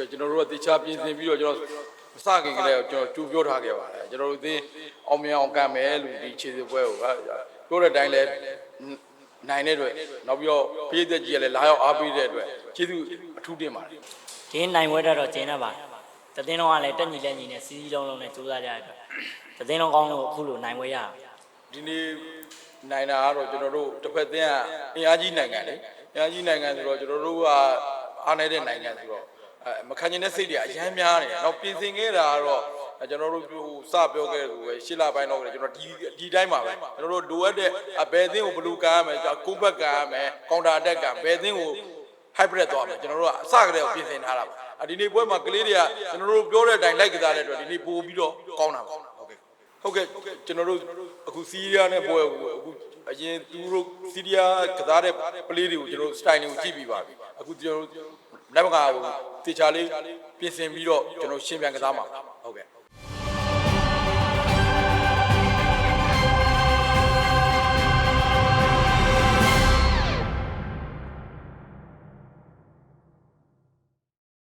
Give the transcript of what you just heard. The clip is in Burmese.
ကဲ့ကျွန်တော်တို့ကတေချာပြင်ဆင်ပြီးတော့ကျွန်တော်မစခင်ကလေးကကျွန်တော်ကြိုးပြောထားခဲ့ပါတယ်ကျွန်တော်တို့သိအောင်မြင်အောင်ကံမယ်လို့ဒီခြေစစ်ပွဲကိုကပြောတဲ့အတိုင်းလဲနိုင်တဲ့အတွက်နောက်ပြီးတော့ဖိသက်ကြီးကလည်းလာရောက်အားပေးတဲ့အတွက်ကျေးဇူးအထူးတင်ပါတယ်ဒီနိုင်ဝဲတက်တော့ကျင်းတတ်ပါတယ်တသိန်းလုံးကလည်းတက်ညီလက်ညီနဲ့စီစီလုံးလုံးနဲ့စူးစမ်းကြရတဲ့အတွက်တသိန်းလုံးကောင်းလို့အခုလိုနိုင်ဝဲရတာဒီနေ့နိုင်တာကတော့ကျွန်တော်တို့တစ်ဖက်သင်းကအင်အားကြီးနိုင်ငံလေအင်အားကြီးနိုင်ငံဆိုတော့ကျွန်တော်တို့ကအားနေတဲ့နိုင်ငံဆိုတော့အဲ မခံကျင်တဲ့စိတ်တွေအများများနေတယ်။နောက်ပြင်ဆင်ခဲ့တာကတော့အဲကျွန်တော်တို့ဟိုစပြောခဲ့လို့ပဲရှစ်လပိုင်းတော့လည်းကျွန်တော်ဒီဒီတိုင်းပါပဲကျွန်တော်တို့လိုအပ်တဲ့အဘယ်သင်းကိုဘယ်လူကားရမယ်ကျွန်တော်ကိုဘက်ကရမယ်ကောင်တာအတက်ကဘယ်သင်းကို hybrid သွားမယ်ကျွန်တော်တို့ကအစကတည်းကပြင်ဆင်ထားတာပါအဒီနေ့ပွဲမှာကလေးတွေကကျွန်တော်တို့ပြောတဲ့အတိုင်းလိုက်ကစားတဲ့အတွက်ဒီနေ့ပို့ပြီးတော့ကောင်းတာပါဟုတ်ကဲ့ဟုတ်ကဲ့ကျွန်တော်တို့အခုစီးရီးယားနဲ့ပွဲကိုအခုအရင်သူတို့စီးရီးယားကစားတဲ့ပလေးတွေကိုကျွန်တော်တို့ style တွေကိုကြည့်ပြီးပါပြီအခုကျွန်တော်တို့ လက်မကာကိုတေချာလေးပြင်ဆင်ပြီးတော့ကျွန်တော်ရှင်းပြန်ကစားမှာပါဟုတ်ကဲ့